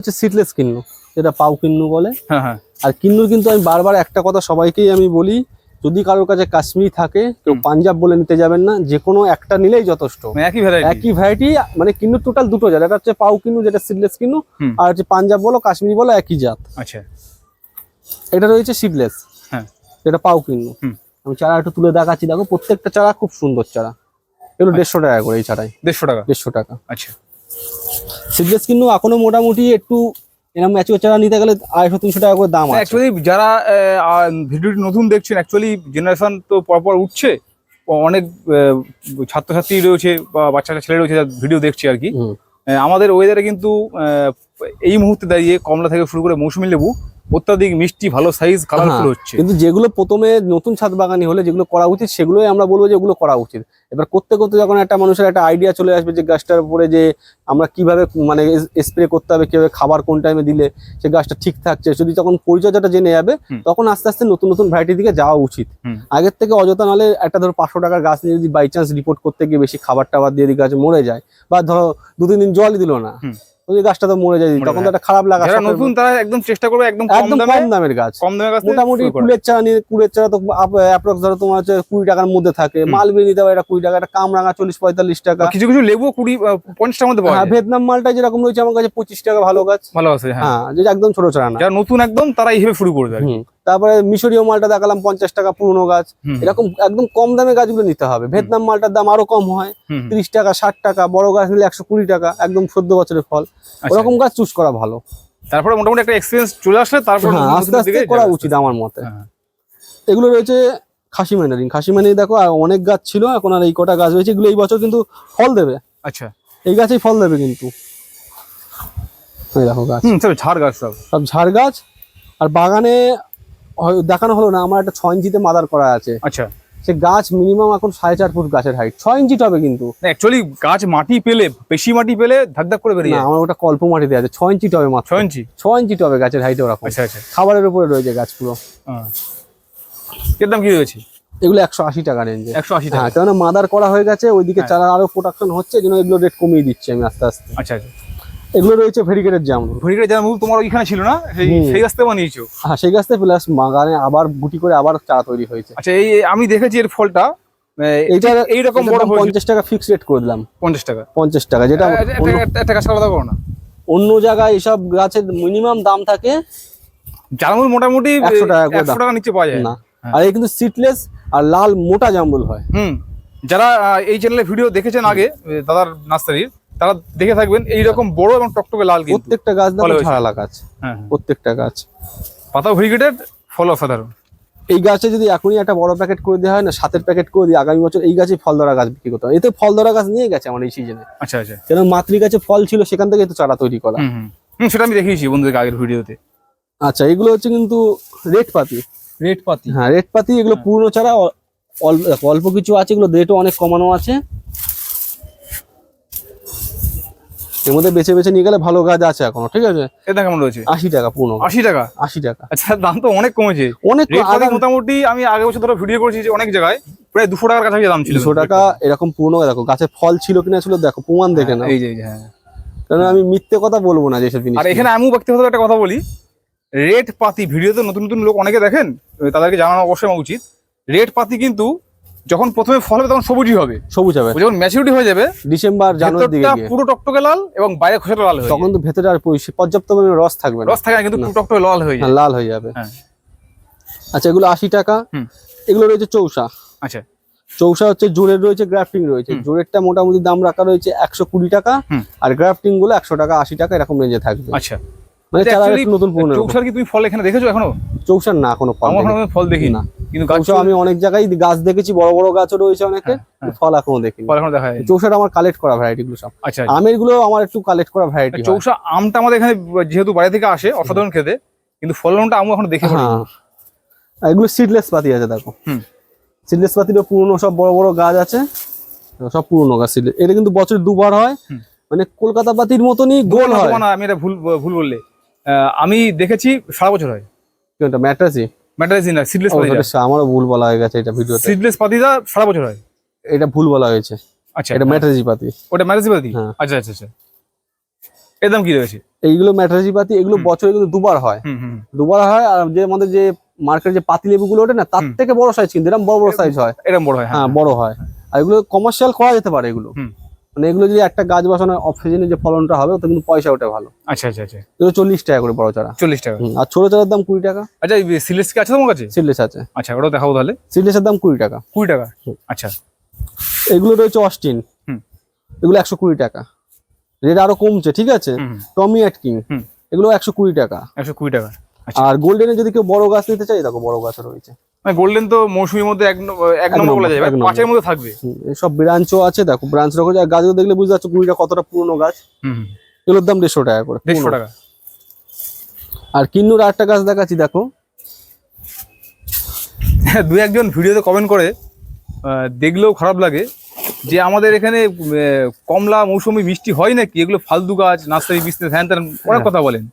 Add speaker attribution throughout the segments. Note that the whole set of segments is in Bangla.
Speaker 1: হচ্ছে সিটলেস কিন্নু যেটা পাও কিন্নু বলে।
Speaker 2: হ্যাঁ হ্যাঁ।
Speaker 1: আর কিন্নুর কিন্তু আমি বারবার একটা কথা সবাইকেই আমি বলি যদি কারোর কাছে কাশ্মীর থাকে কেউ পাঞ্জাব বলে নিতে যাবেন না যে কোনো একটা নিলেই যথেষ্ট।
Speaker 2: মানে একই ভ্যারাইটি
Speaker 1: একই ভ্যারাইটি মানে কিন্নু টোটাল দুটো জাত এটা হচ্ছে পাউ কিন্নু যেটা সিডলেস কিন্নু আর হচ্ছে পাঞ্জাব বলো কাশ্মীরি বলো একই জাত।
Speaker 2: আচ্ছা।
Speaker 1: এটা রয়েছে সিডলেস
Speaker 2: হ্যাঁ।
Speaker 1: যেটা পাউ কিন্নু। আমি চারা একটু তুলে দেখাচ্ছি দেখো প্রত্যেকটা চারা খুব সুন্দর চারা। এগুলো দেড়শো টাকা করে এই চারাই
Speaker 2: দেড়শো টাকা?
Speaker 1: দেড়শো টাকা।
Speaker 2: আচ্ছা।
Speaker 1: সিডলেস কিন্তু এখনও মোটামুটি একটু এরকম ম্যাচিওর চারা নিতে গেলে আড়াইশো তিনশো টাকা করে দাম আছে।
Speaker 2: অ্যাকচুয়ালি যারা ভিডিওটি নতুন দেখছেন অ্যাকচুয়ালি জেনারেশন তো পরপর উঠছে অনেক ছাত্রছাত্রী রয়েছে বা বাচ্চা ছেলে রয়েছে ভিডিও দেখছে আর কি। আমাদের ওয়েদারে কিন্তু এই মুহূর্তে দাঁড়িয়ে কমলা থেকে শুরু করে মৌসুমি লেবু অত্যাধিক মিষ্টি ভালো সাইজ কালারফুল
Speaker 1: হ্যাঁ,
Speaker 2: হচ্ছে।
Speaker 1: কিন্তু যেগুলো প্রথমে নতুন ছাদ বাগানি হলে যেগুলো করা উচিত সেগুলোই আমরা বলব যে ওগুলো করা উচিত। এবার করতে করতে যখন একটা মানুষের একটা আইডিয়া চলে আসবে যে গাছটার উপরে যে আমরা কীভাবে মানে স্প্রে করতে হবে কীভাবে খাবার কোন টাইমে দিলে সে গাছটা ঠিক থাকছে যদি তখন পরিচর্যাটা জেনে যাবে তখন আস্তে আস্তে নতুন নতুন ভ্যারাইটির দিকে যাওয়া উচিত। আগের থেকে অযথা নাহলে একটা ধরো পাঁচশো টাকার গাছ নিয়ে যদি বাই চান্স রিপোর্ট করতে গিয়ে বেশি খাবার টাবার দিয়ে গাছ মরে যায় বা ধরো দু তিন দিন জলই দিল না ওই গাছটা তো মরে যায় তখন তো একটা খারাপ লাগা
Speaker 2: যারা নতুন তারা একদম চেষ্টা করবে একদম কম দামে
Speaker 1: কম দামের গাছ।
Speaker 2: কম দামের গাছ
Speaker 1: মোটামুটি কুড়ের। চারা নিয়ে কুড়ের চারা তো অ্যাপ্রক্স ধরো তোমার হচ্ছে কুড়ি টাকার মধ্যে থাকে। মালবেরি নিতে হবে এটা কুড়ি টাকা একটা কামরাঙা চল্লিশ পঁয়তাল্লিশ টাকা।
Speaker 2: কিছু কিছু লেবু কুড়ি পঞ্চাশ টাকার মধ্যে
Speaker 1: হ্যাঁ ভিয়েতনাম মালটা যেরকম রয়েছে আমার কাছে পঁচিশ টাকা ভালো গাছ।
Speaker 2: ভালো আছে হ্যাঁ।
Speaker 1: যে যেটা একদম ছোট চারা না।
Speaker 2: যারা নতুন একদম তারা এইভাবে শুরু করবে।
Speaker 1: তারপরে মিশরীয় মালটা দেখালাম পঞ্চাশ টাকা পুরনো গাছ। এরকম একদম কম দামে গাছগুলো নিতে হবে। ভিয়েতনাম মালটার দাম আরও কম হয়। তিরিশ টাকা ষাট টাকা বড় গাছ নিলে একশো কুড়ি টাকা একদম চোদ্দ বছরের ফল।
Speaker 2: আচ্ছা।
Speaker 1: ওরকম গাছ চুজ করা ভালো।
Speaker 2: তারপরে মোটামুটি একটা এক্সপিরিয়েন্স চলে আসলে তারপর
Speaker 1: হ্যাঁ আস্তে আস্তে করা উচিত আমার মতে।
Speaker 2: হ্যাঁ,
Speaker 1: এগুলো রয়েছে খাসি ম্যানারিন খাসি ম্যানারি দেখো অনেক গাছ ছিল এখন আর এই কটা গাছ রয়েছে এগুলো এই বছর কিন্তু ফল দেবে।
Speaker 2: আচ্ছা।
Speaker 1: এই গাছেই ফল দেবে কিন্তু। দেখো গাছ।
Speaker 2: সব ঝাড় গাছ সব।
Speaker 1: সব ঝাড় গাছ। আর বাগানে হয়- দেখানো হলো না আমার একটা ছয় ইঞ্চিতে মাদার করা আছে।
Speaker 2: আচ্ছা।
Speaker 1: সে গাছ মিনিমাম এখন সাড়ে চার ফুট গাছের হাইট ছয় ইঞ্চি টবে কিন্তু।
Speaker 2: অ্যাকচুয়ালি গাছ মাটি পেলে বেশি মাটি পেলে ধাক ধাক করে বেরিয়ে
Speaker 1: না
Speaker 2: যায়।
Speaker 1: আমার ওটা কল্প মাটিতে আছে ছয় ইঞ্চি টবে মাত্র।
Speaker 2: ছয় ইঞ্চি?
Speaker 1: ছয় ইঞ্চি টবে গাছের হাইট ওরকম।
Speaker 2: আচ্ছা আচ্ছা।
Speaker 1: খাবারের উপরে রয়েছে গাছ পুরো
Speaker 2: হ্যাঁ। এর দাম কি রয়েছে?
Speaker 1: এগুলো একশো আশি টাকা রেঞ্জে
Speaker 2: একশো আশি টাকা।
Speaker 1: হ্যাঁ কেননা মাদার করা হয়ে গেছে ওইদিকে
Speaker 2: হ্যাঁ।
Speaker 1: চারা আরও প্রোডাকশন হচ্ছে এই জন্য এগুলো রেট কমিয়ে দিচ্ছি আমি আস্তে আস্তে।
Speaker 2: আচ্ছা আচ্ছা।
Speaker 1: এগুলো রয়েছে ভেরিকেটের জামরুল
Speaker 2: ঘড়িটা যারা তোমার ওইখানে ছিল না? সেই রাস্তায় বানিয়েছো?
Speaker 1: হ্যাঁ সেই গাছতে প্লাস বাগানে আবার গুটি করে আবার চারা তৈরি হয়েছে।
Speaker 2: আচ্ছা এই আমি দেখেছি এর ফলটা।
Speaker 1: এইটা
Speaker 2: এইরকম বড়
Speaker 1: পঞ্চাশ টাকা ফিক্স রেট করে দিলাম।
Speaker 2: পঞ্চাশ টাকা।
Speaker 1: পঞ্চাশ টাকা যেটা
Speaker 2: একটা- গাছ আলাদা করো না।
Speaker 1: অন্য জায়গায় এসব গাছের মিনিমাম দাম থাকে
Speaker 2: জামুল মোটামুটি
Speaker 1: 100 টাকা করে
Speaker 2: টাকা নিচে পাওয়া যায়।
Speaker 1: না।
Speaker 2: হ্যাঁ।
Speaker 1: আর এই কিন্তু সিটলেস আর লাল মোটা জামরুল হয়।
Speaker 2: হুম। যারা এই চ্যানেলে ভিডিও দেখেছেন আগে দাদার নার্সারির তারা দেখে থাকবেন এইরকম বড় এবং টকটকে লাল
Speaker 1: প্রত্যেকটা গাছ ঝাড়ালা গাছ
Speaker 2: হ্যাঁ হ্যাঁ।
Speaker 1: প্রত্যেকটা গাছ।
Speaker 2: পাতা ভেরিগেটেড ফল অসাধারণ
Speaker 1: এই গাছে যদি এখনই একটা বড় প্যাকেট করে দেওয়া হয় না সাতের প্যাকেট করে দিই আগামী বছর এই গাছে ফল ধরা গাছ বিক্রি করতে হবে। এতে ফল ধরা গাছ নিয়ে গেছে আমার এই সিজনে
Speaker 2: আচ্ছা আচ্ছা।
Speaker 1: কেন মাতৃ গাছে ফল ছিল সেখান থেকে তো চারা তৈরি করা।
Speaker 2: হুম হুম। হুম সেটা আমি দেখিয়েছি বন্ধুদের আগের ভিডিওতে।
Speaker 1: আচ্ছা এগুলো হচ্ছে কিন্তু রেট পাতি।
Speaker 2: রেড পাতি।
Speaker 1: হ্যাঁ রেট পাতি এগুলো
Speaker 2: হ্যাঁ।
Speaker 1: পুরনো দেখো, অল্প কিছু আছে এগুলো রেটও অনেক কমানো আছে। এর মধ্যে বেছে বেছে নিয়ে গেলে ভালো গাছ আছে এখনও ঠিক আছে?
Speaker 2: এটা কেমন রয়েছে?
Speaker 1: আশি টাকা গাছ,
Speaker 2: আশি টাকা?
Speaker 1: আশি টাকা।
Speaker 2: আচ্ছা দাম তো অনেক কমেছে।
Speaker 1: অনেক
Speaker 2: মোটামুটি আমি আগের বছর ধরে ভিডিও করেছি যে অনেক জায়গায় প্রায় দুশো টাকার কাছাকাছি দাম ছিল।
Speaker 1: দুশো টাকা এরকম পুরনো দেখো গাছে ফল ছিল কিনা ছিল দেখো প্রমাণ দেখে না
Speaker 2: এই যে হ্যাঁ।
Speaker 1: কারণ আমি মিথ্যে কথা বলব না যেসব জিনিস
Speaker 2: আর এখানে আমিও ব্যক্তিগত একটা কথা বলি রেড পাতি ভিডিওতে নতুন নতুন লোক অনেকে দেখেন তাদেরকে জানানো অবশ্যই উচিত রেড পাতি কিন্তু যখন প্রথমে ফল হবে তখন সবুজই হবে।
Speaker 1: সবুজ হবে।
Speaker 2: যখন ম্যাচুরিটি হয়ে যাবে
Speaker 1: ডিসেম্বর জানুয়ারি দিকে
Speaker 2: পুরো টকটকে লাল এবং বাইরে খোসাটা লাল হয়ে
Speaker 1: তখন তো ভেতরে আর পর্যাপ্ত পরিমাণে রস থাকবে না।
Speaker 2: রস থাকে কিন্তু পুরো টকটকে লাল হয়ে
Speaker 1: হ্যাঁ, লাল হয়ে যাবে।
Speaker 2: হ্যাঁ।
Speaker 1: আচ্ছা এগুলো আশি টাকা। এগুলো রয়েছে চৌসা।
Speaker 2: আচ্ছা।
Speaker 1: চৌসা হচ্ছে জোরের রয়েছে গ্রাফটিং রয়েছে। জোরেরটা মোটামুটি দাম রাখা রয়েছে একশো কুড়ি টাকা আর গ্রাফটিংগুলো একশো টাকা আশি টাকা এরকম রেঞ্জে থাকবে।
Speaker 2: আচ্ছা।
Speaker 1: মানে চারা নতুন পুরনো
Speaker 2: চৌসার কি তুমি ফল এখানে দেখেছ এখনও?
Speaker 1: চৌসার না কোনো ফল
Speaker 2: আমার। ফল দেখি
Speaker 1: না।
Speaker 2: না কিন্তু গাছ
Speaker 1: আমি অনেক জায়গায় গাছ দেখেছি বড় বড় গাছও রয়েছে অনেকে
Speaker 2: হ্যাঁ, হ্যাঁ।
Speaker 1: ফল এখনও দেখিনি।
Speaker 2: ফল এখনও দেখা যায়
Speaker 1: চৌসাটা আমার কালেক্ট করা ভ্যারাইটি গুলো সব।
Speaker 2: আচ্ছা
Speaker 1: আমেরগুলো আমার একটু কালেক্ট করা ভ্যারাইটি
Speaker 2: চৌসা আমটা আমাদের এখানে যেহেতু বাইরে থেকে আসে অসাধারণ খেতে কিন্তু ফলনটা আমি এখনও দেখে পারিনি।
Speaker 1: হ্যাঁ। এগুলো সিডলেস পাতি আছে দেখো।
Speaker 2: হুম।
Speaker 1: সিডলেস পাতিরও পুরনো সব বড় বড় গাছ আছে। সব পুরনো গাছ সিডলেস এটা কিন্তু বছরে দুবার হয়। মানে কলকাতা পাতির মতনই গোল
Speaker 2: না,
Speaker 1: হয়।
Speaker 2: না, আমি এটা ভুল ভুল বললে। আমি দেখেছি সারা বছর হয়।
Speaker 1: কোনটা ম্যাটাসি
Speaker 2: না সিডলেস
Speaker 1: ও, আমারও ভুল বলা হয়ে গেছে এটা ভিডিওতে।
Speaker 2: সিডলেস পাতিটা সারা বছর হয়।
Speaker 1: এটা ভুল বলা হয়েছে।
Speaker 2: আচ্ছা
Speaker 1: এটা ম্যাটাসি পাতি।
Speaker 2: ওটা ম্যাটারাইজি পাতি?
Speaker 1: হ্যাঁ।
Speaker 2: আচ্ছা আচ্ছা আচ্ছা। এর দাম কি রয়েছে?
Speaker 1: এইগুলো ম্যাট্রাসি পাতি এগুলো বছরে কিন্তু দুবার হয়। দুবার হয় আর যে আমাদের যে মার্কেট যে পাতি লেবুগুলো ওঠে না তার থেকে বড় সাইজ কিন্তু এরকম বড় বড় সাইজ হয়।
Speaker 2: এরকম বড় হয় হ্যাঁ।
Speaker 1: হ্যাঁ বড় হয়। আর এগুলো কমার্শিয়াল করা যেতে পারে এগুলো। মানে এগুলো যদি একটা গাছ বসানো অফ সিজনে যে ফলনটা হবে ওতে কিন্তু পয়সা ওঠে ভালো।
Speaker 2: আচ্ছা আচ্ছা আচ্ছা।
Speaker 1: এগুলো চল্লিশ টাকা করে বড় চারা।
Speaker 2: চল্লিশ টাকা।
Speaker 1: আর ছোট চারার দাম কুড়ি টাকা।
Speaker 2: আচ্ছা সিলেস কি আছে তোমার কাছে?
Speaker 1: সিডলেস আছে।
Speaker 2: আচ্ছা ওটাও দেখাবো তাহলে।
Speaker 1: সিডলেসের দাম কুড়ি টাকা।
Speaker 2: কুড়ি টাকা? আচ্ছা।
Speaker 1: এগুলো রয়েছে অস্টিন।
Speaker 2: হুম।
Speaker 1: এগুলো একশো কুড়ি টাকা। রেট আরও কমছে ঠিক আছে? Tommy Atkins.
Speaker 2: হুম।
Speaker 1: এগুলো একশো কুড়ি টাকা।
Speaker 2: একশো কুড়ি টাকা। আচ্ছা।
Speaker 1: আর গোল্ডেনে যদি কেউ বড় গাছ নিতে চাই দেখো বড় গাছ রয়েছে।
Speaker 2: মানে গোল্ডেন তো মৌসুমীর মধ্যে এক নম্বর বলা যায়
Speaker 1: এক নম্বর।
Speaker 2: পাঁচের মধ্যে থাকবে।
Speaker 1: সব ব্রাঞ্চও আছে দেখো ব্রাঞ্চ রকম আর গাছগুলো দেখলে বুঝতে পারছ কুড়িটা কতটা পুরনো গাছ। এগুলোর দাম দেড়শো টাকা করে
Speaker 2: দেড়শো টাকা।
Speaker 1: আর কিন্নুর আটটা গাছ দেখাচ্ছি দেখো।
Speaker 2: হ্যাঁ দু একজন ভিডিওতে কমেন্ট করে দেখলেও খারাপ লাগে যে আমাদের এখানে কমলা মৌসুমি মিষ্টি হয় নাকি? এগুলো ফালতু গাছ নার্সারি বিজনেস হ্যান ত্যান অনেক
Speaker 1: হ্যাঁ।
Speaker 2: কথা বলেন।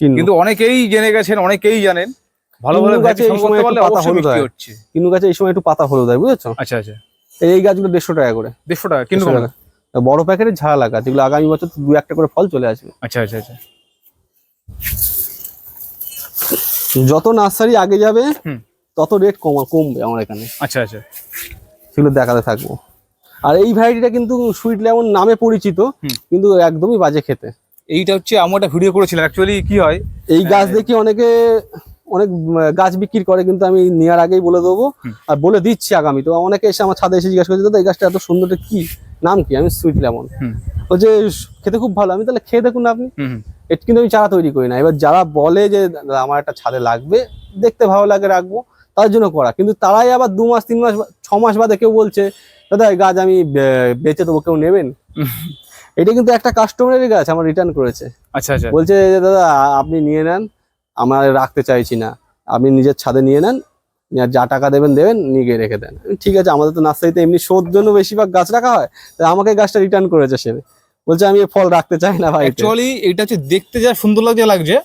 Speaker 2: কিন্তু অনেকেই জেনে গেছেন অনেকেই জানেন ভালো ভালো
Speaker 1: গাছে এই সময় একটু পাতা হলুদ হয়।
Speaker 2: হচ্ছে।
Speaker 1: গাছে এই সময় একটু পাতা হলুদ হয় বুঝেছ?
Speaker 2: আচ্ছা আচ্ছা।
Speaker 1: এই গাছগুলো দেড়শো টাকা করে।
Speaker 2: দেড়শো টাকা কিন্তু
Speaker 1: 150 টাকা। বড় ঝাড়া লাগা যেগুলো আগামী বছর দু একটা করে ফল চলে আসবে।
Speaker 2: আচ্ছা আচ্ছা আচ্ছা।
Speaker 1: যত নার্সারি আগে যাবে। তত রেট কমা কমবে আমার এখানে।
Speaker 2: আচ্ছা আচ্ছা।
Speaker 1: সেগুলো দেখাতে থাকব। আর এই ভ্যারাইটিটা কিন্তু সুইট লেমন নামে পরিচিত কিন্তু একদমই বাজে খেতে।
Speaker 2: এইটা হচ্ছে আমি একটা ভিডিও করেছিলাম অ্যাকচুয়ালি কি হয়?
Speaker 1: এই গাছ। দেখি অনেকে অনেক গাছ বিক্রি করে কিন্তু আমি নেওয়ার আগেই বলে দেবো। আর বলে দিচ্ছি আগামী। তো অনেকে এসে আমার ছাদে এসে জিজ্ঞাসা করছে দাদা এই গাছটা এত সুন্দর কি? নাম কি? আমি সুইট লেমন। বলছে খেতে খুব ভালো। আমি তাহলে খেয়ে দেখুন না আপনি। এটা কিন্তু আমি চারা তৈরি করি না। এবার যারা বলে যে আমার একটা ছাদে লাগবে দেখতে ভালো লাগে রাখব তার জন্য করা। কিন্তু তারাই আবার দু মাস তিন মাস ছ মাস বাদে কেউ বলছে দাদা এই গাছ আমি বেচে দেবো কেউ নেবেন? এটা কিন্তু একটা কাস্টমারের গাছ আমার রিটার্ন করেছে।
Speaker 2: আচ্ছা আচ্ছা।
Speaker 1: বলছে যে দাদা আপনি নিয়ে নেন। আমার রাখতে চাইছি না। আপনি নিজের ছাদে নিয়ে নেন আর যা টাকা দেবেন দেবেন নিয়ে গিয়ে রেখে দেন। ঠিক আছে আমাদের তো নার্সারিতে এমনি শোধ জন্য বেশিরভাগ গাছ রাখা হয় তাই আমাকে গাছটা রিটার্ন করেছে সে। বলছে আমি ফল রাখতে চাই না ভাই
Speaker 2: অ্যাকচুয়ালি এটা হচ্ছে দেখতে যা সুন্দর লাগছে লাগছে।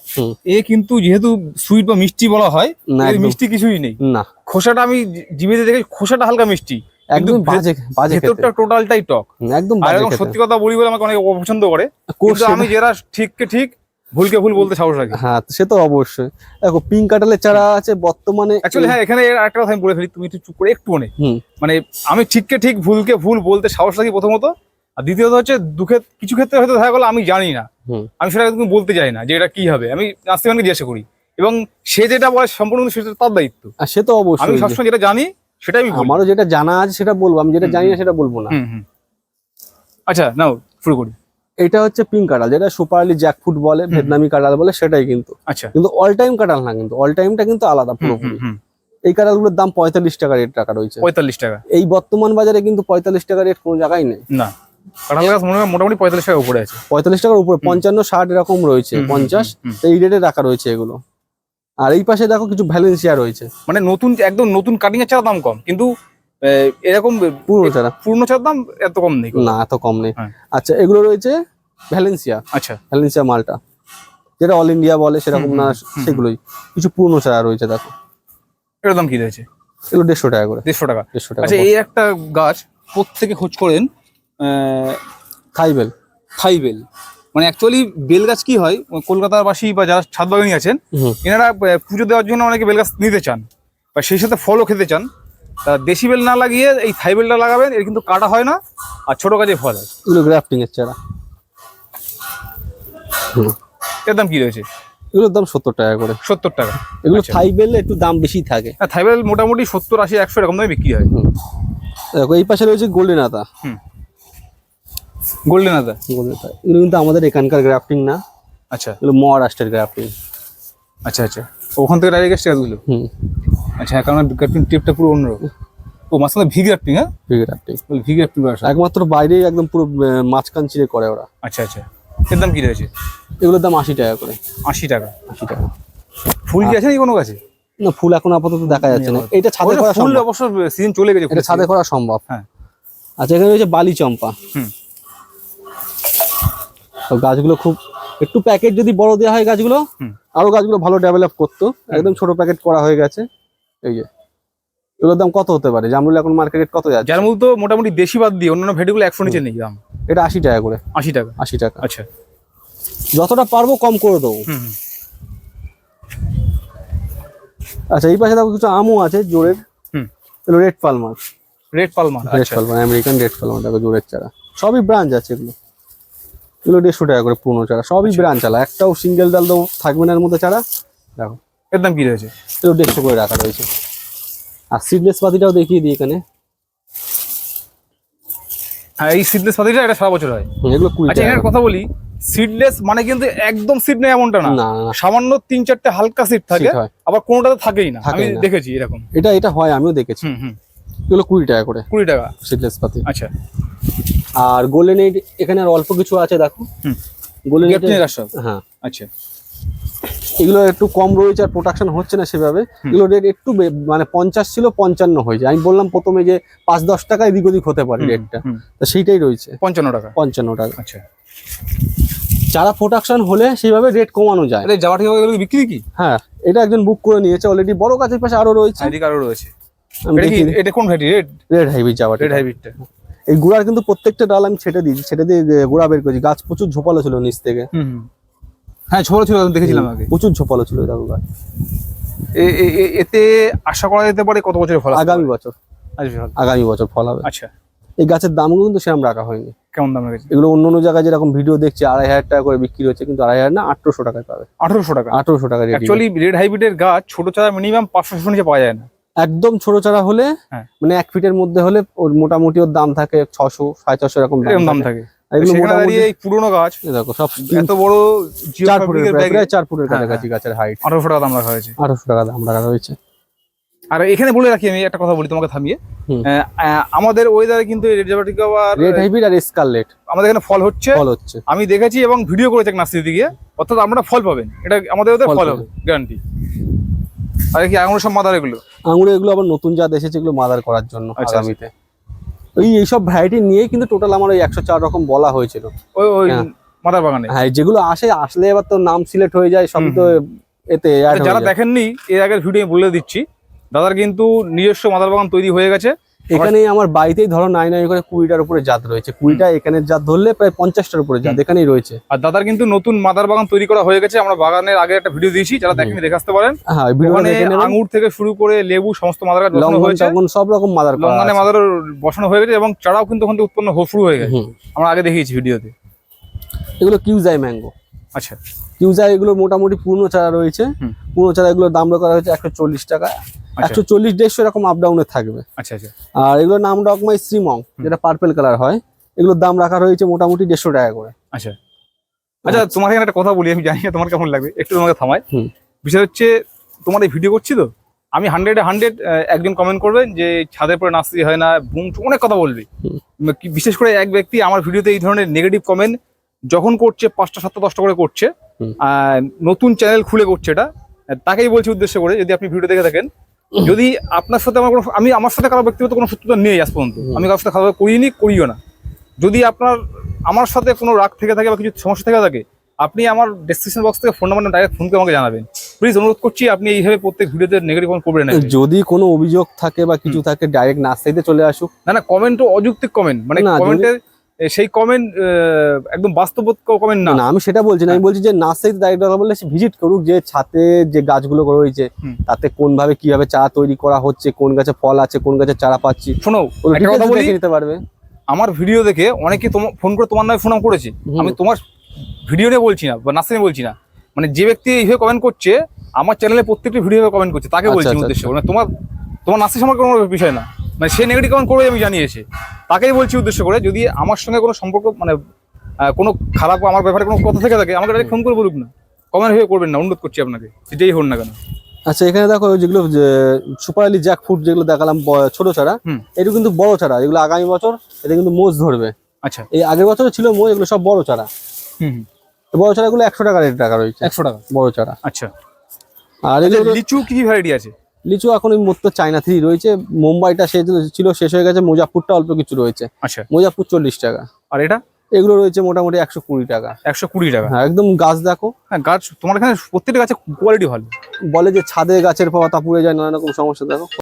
Speaker 2: এ কিন্তু যেহেতু সুইট বা মিষ্টি বলা হয়
Speaker 1: না
Speaker 2: এর মিষ্টি কিছুই নেই।
Speaker 1: না।
Speaker 2: খোসাটা আমি জিভেতে দেখে খোসাটা হালকা মিষ্টি।
Speaker 1: একদম বাজে বাজে
Speaker 2: ভেতরটা টোটালটাই টক।
Speaker 1: একদম
Speaker 2: আর সত্যি কথা বলি বলে আমাকে অনেক অপছন্দ করে। কিন্তু আমি যারা ঠিককে ঠিক ভুলকে ভুল বলতে সাহস রাখি।
Speaker 1: হ্যাঁ সে তো অবশ্যই। দেখো পিঙ্ক কাটালের চারা আছে বর্তমানে
Speaker 2: অ্যাকচুয়ালি হ্যাঁ এখানে এর একটা কথা আমি বলে ফেলি তুমি একটু চুপ করে একটু নে
Speaker 1: হুম।
Speaker 2: মানে আমি ঠিককে ঠিক ভুলকে ভুল বলতে সাহস রাখি প্রথমত। আর দ্বিতীয়ত হচ্ছে দুঃখে কিছু ক্ষেত্রে হয়তো দেখা গেলো আমি জানি না। আমি সেটা কিন্তু বলতে চাই না যে এটা কি হবে। আমি আস্তে নাস্তিমানকে জিজ্ঞাসা করি। এবং সে যেটা বলে সম্পূর্ণ সেটা তার দায়িত্ব।
Speaker 1: আর সে তো অবশ্যই আমি
Speaker 2: সবসময় যেটা জানি সেটাই আমি
Speaker 1: আমারও যেটা জানা আছে সেটা বলব। আমি যেটা জানি না সেটা বলব না।
Speaker 2: আচ্ছা নাও শুরু করি।
Speaker 1: এটা হচ্ছে পিঙ্ক কাঁঠাল যেটা সুপারলি জ্যাকফুট বলে ভিয়েতনামি কাঁঠাল বলে সেটাই কিন্তু।
Speaker 2: আচ্ছা।
Speaker 1: কিন্তু অল টাইম কাঁঠাল না কিন্তু অল টাইমটা কিন্তু আলাদা পুরোপুরি। এই কাঁঠালগুলোর দাম পঁয়তাল্লিশ টাকা রেট টাকা রয়েছে।
Speaker 2: পঁয়তাল্লিশ টাকা।
Speaker 1: এই বর্তমান বাজারে কিন্তু পঁয়তাল্লিশ টাকা রেট কোনো জায়গায় নেই।
Speaker 2: না। কাঁঠাল গাছ মনে হয় মোটামুটি পঁয়তাল্লিশ টাকা উপরে আছে।
Speaker 1: পঁয়তাল্লিশ টাকার উপরে পঞ্চান্ন ষাট এরকম রয়েছে পঞ্চাশ এই রেটে রাখা রয়েছে এগুলো। আর এই পাশে দেখো কিছু ভ্যালেন্সিয়া রয়েছে।
Speaker 2: মানে নতুন একদম নতুন কাটিং এর চারা দাম কম কিন্তু এরকম
Speaker 1: পুরনো চারা
Speaker 2: পুরনো চারার দাম এত কম নেই
Speaker 1: না এত কম নেই।
Speaker 2: হ্যাঁ।
Speaker 1: আচ্ছা এগুলো রয়েছে ভ্যালেন্সিয়া
Speaker 2: আচ্ছা।
Speaker 1: ভ্যালেন্সিয়া মালটা। যেটা অল ইন্ডিয়া বলে সেরকম না সেগুলোই। কিছু পুরনো চারা রয়েছে দেখো।
Speaker 2: এটার দাম কি রয়েছে?
Speaker 1: এগুলো দেড়শো টাকা করে।
Speaker 2: দেড়শো টাকা।
Speaker 1: দেড়শো টাকা
Speaker 2: আচ্ছা এই একটা গাছ প্রত্যেকে খোঁজ করেন
Speaker 1: থাইবেল
Speaker 2: থাইবেল মানে অ্যাকচুয়ালি বেল গাছ কি হয় কলকাতার কলকাতাবাসী বা যারা ছাদ বাগানি আছেন এনারা পুজো দেওয়ার জন্য অনেকে বেল গাছ নিতে চান বা সেই সাথে ফলও খেতে চান। তা দেশি বেল না লাগিয়ে এই থাইবেলটা লাগাবেন এর কিন্তু কাটা হয় না আর ছোট গাছে ফল হয়।
Speaker 1: এগুলো গ্রাফটিং এর চারা।
Speaker 2: এর দাম কি রয়েছে?
Speaker 1: এগুলোর দাম সত্তর টাকা করে।
Speaker 2: সত্তর টাকা।
Speaker 1: এগুলো
Speaker 2: আচ্ছা।
Speaker 1: থাইবেল একটু দাম বেশি থাকে।
Speaker 2: আর থাইবেল মোটামুটি সত্তর আশি একশো এরকম দামে বিক্রি হয়।
Speaker 1: দেখো এই পাশে রয়েছে গোল্ডেন আতা।
Speaker 2: গোল্ডেন আদা
Speaker 1: গোল্ডেন আতা। এগুলো কিন্তু আমাদের এখানকার গ্রাফটিং না।
Speaker 2: আচ্ছা।
Speaker 1: এগুলো মহারাষ্ট্রের গ্রাফটিং
Speaker 2: আচ্ছা আচ্ছা। ওখান থেকে ডাইরেক্ট এসছে গাছগুলো
Speaker 1: হুম।
Speaker 2: আচ্ছা কারণ গ্রাফটিং টেপটা পুরো অন্যরকম। ও মাঝখানে ভি গ্রাফটিং হ্যাঁ?
Speaker 1: গ্রাফটিং
Speaker 2: ভি গ্রাফটিং
Speaker 1: একমাত্র বাইরে একদম পুরো মাঝখান চিড়ে করে ওরা।
Speaker 2: আচ্ছা আচ্ছা। এর দাম কি রয়েছে?
Speaker 1: এগুলোর দাম আশি টাকা করে।
Speaker 2: আশি টাকা।
Speaker 1: আশি টাকা।
Speaker 2: ফুল কি আছে নাকি কোনো গাছে?
Speaker 1: না ফুল এখন আপাতত দেখা যাচ্ছে না। এটা ছাদে করা
Speaker 2: ফুল অবশ্য সিজন চলে গেছে
Speaker 1: এটা ছাদে করা সম্ভব।
Speaker 2: হ্যাঁ।
Speaker 1: আচ্ছা এখানে রয়েছে বালি চম্পা।
Speaker 2: হুম।
Speaker 1: তো গাছগুলো খুব একটু প্যাকেট যদি বড় দেওয়া হয় গাছগুলো। আরও গাছগুলো ভালো ডেভেলপ করতো। একদম ছোট প্যাকেট করা হয়ে গেছে। এই যে। এগুলোর দাম কত হতে পারে? জামরুল এখন মার্কেট কত যাচ্ছে?
Speaker 2: মধ্যে তো মোটামুটি দেশি বাদ দিয়ে অন্যান্য ভেটিগুলো একশো নিচে নেই দাম।
Speaker 1: এটা আশি টাকা করে।
Speaker 2: আশি টাকা।
Speaker 1: আশি টাকা।
Speaker 2: আচ্ছা।
Speaker 1: যতটা পারব কম করে দেবো। আচ্ছা এই পাশে দেখো কিছু আমও আছে জোরের।
Speaker 2: হুম।
Speaker 1: Red Palmer
Speaker 2: red Palmer
Speaker 1: red
Speaker 2: আচ্ছা।
Speaker 1: পালমার আমেরিকান রেড পালমার দেখো জোরের চারা। সবই ব্রাঞ্চ আছে এগুলো। এগুলো দেড়শো টাকা করে পুরনো চারা। সবই
Speaker 2: আচ্ছা।
Speaker 1: ব্রাঞ্চ চালা। একটাও সিঙ্গেল ডাল তো থাকবে না এর মধ্যে চারা। দেখো।
Speaker 2: এর দাম কি রয়েছে?
Speaker 1: এগুলো দেড়শো করে রাখা রয়েছে। আর সিডলেস পাতিটাও দেখিয়ে দিই এখানে।
Speaker 2: হ্যাঁ এই সিডলেস পাতিটা এটা সারা বছর হয়।
Speaker 1: এগুলো
Speaker 2: আচ্ছা এখানে কথা বলি সিডলেস মানে কিন্তু একদম সিড নেই এমনটা না। সামান্য তিন চারটে হালকা সিড থাকে আবার কোনোটাতে থাকেই না। আমি। দেখেছি এরকম।
Speaker 1: এটা এটা হয় আমিও দেখেছি।
Speaker 2: হুম হুম।
Speaker 1: এগুলো কুড়ি টাকা করে
Speaker 2: কুড়ি টাকা।
Speaker 1: সিডলেস পাতি।
Speaker 2: আচ্ছা।
Speaker 1: আর গোল্ডেন এইড এখানে আর অল্প কিছু আছে দেখো। গোল্ডেন
Speaker 2: সব
Speaker 1: হ্যাঁ।
Speaker 2: আচ্ছা।
Speaker 1: এগুলো একটু কম রয়েছে আর প্রোডাকশন হচ্ছে না সেভাবে। এগুলো রেট একটু মানে পঞ্চাশ ছিল পঞ্চান্ন হয়েছে। আমি বললাম প্রথমে যে পাঁচ দশ টাকা এদিক ওদিক হতে পারে রেটটা তো সেইটাই রয়েছে।
Speaker 2: পঞ্চান্ন টাকা।
Speaker 1: পঞ্চান্ন টাকা।
Speaker 2: আচ্ছা।
Speaker 1: যারা প্রোডাকশন হলে সেইভাবে রেট কমানো যায়।
Speaker 2: যাওয়া ঠিক বিক্রি কি?
Speaker 1: হ্যাঁ এটা একজন বুক করে নিয়েছে অলরেডি বড় গাছের পাশে আরও রয়েছে।
Speaker 2: এদিকে আরও রয়েছে? এটা কোন ভ্যারাইটি রেড
Speaker 1: রেড হাইব্রিড যাওয়ার
Speaker 2: রেড হাইব্রিডটা
Speaker 1: এই গুড়ার কিন্তু প্রত্যেকটা ডাল আমি ছেটে দিয়েছি ছেটে দিয়ে গুড়া বের করেছি। গাছ প্রচুর ঝোপালো ছিল নিচ থেকে।
Speaker 2: হ্যাঁ ছোট ছিল দেখেছিলাম আগে।
Speaker 1: প্রচুর ঝোপালো ছিল দেখো গাছ।
Speaker 2: এ- এ- এ- এতে আশা করা যেতে পারে কত বছরের ফল
Speaker 1: আগামী বছর। আগামী বছর। ফল হবে।
Speaker 2: আচ্ছা।
Speaker 1: এই গাছের দামগুলো কিন্তু সেরকম রাখা হয়নি।
Speaker 2: কেমন দাম রেখেছে?
Speaker 1: এগুলো অন্য অন্য জায়গায় যেরকম ভিডিও দেখছি আড়াই হাজার টাকা করে বিক্রি হচ্ছে কিন্তু আড়াই হাজার না আঠারোশো টাকায় পাবে।
Speaker 2: আঠারোশো টাকা।
Speaker 1: আঠারোশো টাকা
Speaker 2: অ্যাকচুয়ালি রেড হাইব্রিডের গাছ ছোট চারা মিনিমাম পাঁচশো নিচে পাওয়া যায় না।
Speaker 1: একদম ছোট চারা হলে
Speaker 2: হ্যাঁ।
Speaker 1: মানে এক ফিটের মধ্যে হলে ওর মোটামুটি ওর দাম থাকে ছশো সাড়ে ছশো এরকম
Speaker 2: দাম
Speaker 1: থাকে।
Speaker 2: সেখানে দাঁড়িয়ে এই পুরোনো গাছ।
Speaker 1: দেখো সব
Speaker 2: এত বড়
Speaker 1: চার ফুটের প্রায় চার ফুটের
Speaker 2: হ্যাঁ,
Speaker 1: কাছাকাছি গাছের হাইট
Speaker 2: আঠারোশো টাকা দাম রাখা হয়েছে।
Speaker 1: আঠারোশো টাকা দাম রাখা রয়েছে
Speaker 2: আর এখানে বলে রাখি আমি একটা কথা বলি তোমাকে থামিয়ে। আমাদের ওয়েদারে কিন্তু রেড জাবাটিকা আর
Speaker 1: রেড হাইব্রিড আর স্কারলেট
Speaker 2: আমাদের এখানে ফল হচ্ছে।
Speaker 1: ফল হচ্ছে।
Speaker 2: আমি দেখেছি এবং ভিডিও করেছি এক নার্সারিতে গিয়ে। অর্থাৎ আপনারা ফল পাবেন। এটা আমাদের ওদের
Speaker 1: ফল
Speaker 2: হবে গ্যারান্টি আর কি আঙুর সব মাদার এগুলো?
Speaker 1: আঙুরে এগুলো আবার নতুন জাত এসেছে এগুলো মাদার করার জন্য
Speaker 2: আচ্ছা,
Speaker 1: আগামীতে। ওই এইসব ভ্যারাইটি নিয়ে কিন্তু টোটাল আমার ওই একশো চার রকম বলা হয়েছিল।
Speaker 2: ওই ওই
Speaker 1: হ্যাঁ।
Speaker 2: মাদার বাগানে?
Speaker 1: হ্যাঁ যেগুলো আসে আসলে এবার তো নাম সিলেক্ট হয়ে যায়
Speaker 2: সব
Speaker 1: তো এতে add
Speaker 2: যারা দেখেননি এর আগের ভিডিও বলে দিচ্ছি দাদার কিন্তু নিজস্ব মাদার বাগান তৈরি হয়ে গেছে।
Speaker 1: এখানেই আমার বাড়িতেই ধরো নাই নাই করে কুড়িটার উপরে জাত রয়েছে। কুড়িটা এখানের জাত ধরলে প্রায় পঞ্চাশটার উপরে জাত এখানেই রয়েছে।
Speaker 2: আর দাদার কিন্তু নতুন মাদার বাগান তৈরি করা হয়ে গেছে। আমরা বাগানের আগে একটা ভিডিও দিয়েছি যারা দেখেনি দেখে আসতে পারেন।
Speaker 1: হ্যাঁ
Speaker 2: ওখানে আঙুর থেকে শুরু করে লেবু সমস্ত মাদার গাছ বসানো হয়েছে।
Speaker 1: সব রকম মাদার
Speaker 2: লঙ্গানে মাদার বসানো হয়ে গেছে এবং চারাও কিন্তু ওখান থেকে উৎপন্ন শুরু হয়ে গেছে। আমরা আগে দেখিয়েছি ভিডিওতে
Speaker 1: এগুলো কিউজাই ম্যাঙ্গো।
Speaker 2: আচ্ছা।
Speaker 1: কিউজাই এগুলো মোটামুটি পুরনো চারা রয়েছে। পূর্ণ চারা এগুলোর দাম করা হয়েছে একশো চল্লিশ টাকা।
Speaker 2: আচ্ছা।
Speaker 1: একশো চল্লিশ দেড়শো এরকম আপ ডাউনে থাকবে।
Speaker 2: আচ্ছা আচ্ছা।
Speaker 1: আর এগুলোর নাম ডকমাই শ্রীমং যেটা পার্পেল কালার হয়। এগুলোর দাম রাখা রয়েছে মোটামুটি দেড়শো টাকা করে।
Speaker 2: আচ্ছা। আচ্ছা তোমার এখানে একটা কথা বলি আমি জানি না তোমার কেমন লাগবে একটু তোমাকে থামাই। বিষয় হচ্ছে তোমার এই ভিডিও করছি তো? আমি হান্ড্রেডে হান্ড্রেড একজন কমেন্ট করবেন যে ছাদের পরে নাচতে হয় না বুম অনেক কথা বলবি। বিশেষ করে এক ব্যক্তি আমার ভিডিওতে এই ধরনের নেগেটিভ কমেন্ট যখন করছে পাঁচটা সাতটা দশটা করে করছে নতুন চ্যানেল খুলে করছে এটা তাকেই বলছি উদ্দেশ্য করে যদি আপনি ভিডিও দেখে থাকেন যদি আপনার সাথে আমার কোনো আমি আমার সাথে কারও ব্যক্তিগত কোনো শত্রুতা নেই আজ পর্যন্ত আমি কারোর সাথে খারাপ করিনি করিও না। যদি আপনার আমার সাথে কোনো রাগ থেকে থাকে বা কিছু সমস্যা থেকে থাকে আপনি আমার ডেসক্রিপশন বক্স থেকে ফোন নাম্বার ডাইরেক্ট ফোন করে আমাকে জানাবেন। প্লিজ অনুরোধ করছি আপনি এইভাবে প্রত্যেক ভিডিওতে নেগেটিভ কমেন্ট করবেন না।
Speaker 1: যদি কোনো অভিযোগ থাকে বা কিছু থাকে ডাইরেক্ট নার্সারিতে চলে আসুক।
Speaker 2: না না কমেন্টও অযৌক্তিক কমেন্ট মানে কমেন্টের সেই কমেন্ট একদম বাস্তব কমেন্ট না।
Speaker 1: না আমি সেটা বলছি না। আমি বলছি যে ডাইরেক্ট কথা বললে ভিজিট করুক যে ছাতে যে গাছগুলো রয়েছে তাতে কোন ভাবে কীভাবে চারা তৈরি করা হচ্ছে কোন গাছে ফল আছে কোন গাছে চারা পাচ্ছি।
Speaker 2: শোনো কথা বলি।
Speaker 1: নিতে পারবে।
Speaker 2: আমার ভিডিও দেখে অনেকে তোমার ফোন করে তোমার নামে ফোন করেছে। আমি তোমার ভিডিও নিয়ে বলছি না বা নার্সিং বলছি না। মানে যে ব্যক্তি এইভাবে কমেন্ট করছে আমার চ্যানেলে প্রত্যেকটি ভিডিও কমেন্ট করছে তাকে
Speaker 1: আচ্ছা,
Speaker 2: বলছি
Speaker 1: আচ্ছা,
Speaker 2: উদ্দেশ্য। মানে তোমার তোমার নার্সিং সম্পর্কে কোনো বিষয় না। মানে সে নেগেটিভ কমেন্ট করবে আমি জানিয়েছে। তাকেই বলছি উদ্দেশ্য করে যদি আমার সঙ্গে কোনো সম্পর্ক মানে কোনো খারাপ আমার ব্যাপারে কোনো কথা থেকে থাকে আমাকে ফোন করে বলুক না। কমেন্ট হয়ে করবেন না অনুরোধ করছি আপনাকে যেটাই হোক না কেন।
Speaker 1: আচ্ছা এখানে দেখো যেগুলো সুপার আলি জ্যাক ফুড যেগুলো দেখালাম ছোট চারা
Speaker 2: হুম।
Speaker 1: এটা কিন্তু বড় চারা এগুলো আগামী বছর এটা কিন্তু মোজ ধরবে।
Speaker 2: আচ্ছা।
Speaker 1: এই আগের বছর ছিল মোজ এগুলো সব বড় চারা।
Speaker 2: হুম
Speaker 1: বড় চারাগুলো একশো টাকা রেট টাকা রয়েছে।
Speaker 2: একশো টাকা।
Speaker 1: বড় চারা।
Speaker 2: আচ্ছা।
Speaker 1: আর এগুলো
Speaker 2: লিচু কি কি ভ্যারাইটি আছে?
Speaker 1: লিচু এখন ওই মতো চায়না থ্রি রয়েছে। মুম্বাইটা সে ছিল শেষ হয়ে গেছে। মোজাফপুরটা অল্প কিছু রয়েছে।
Speaker 2: আচ্ছা।
Speaker 1: মোজাফপুর চল্লিশ টাকা।
Speaker 2: আর এটা?
Speaker 1: এগুলো রয়েছে মোটামুটি একশো কুড়ি টাকা।
Speaker 2: একশো কুড়ি টাকা।
Speaker 1: হ্যাঁ একদম গাছ দেখো।
Speaker 2: হ্যাঁ গাছ তোমার এখানে প্রত্যেকটা গাছের কোয়ালিটি ভালো।
Speaker 1: বলে যে ছাদে গাছের পাওয়া তা পুড়ে যায় নানা রকম সমস্যা দেখো।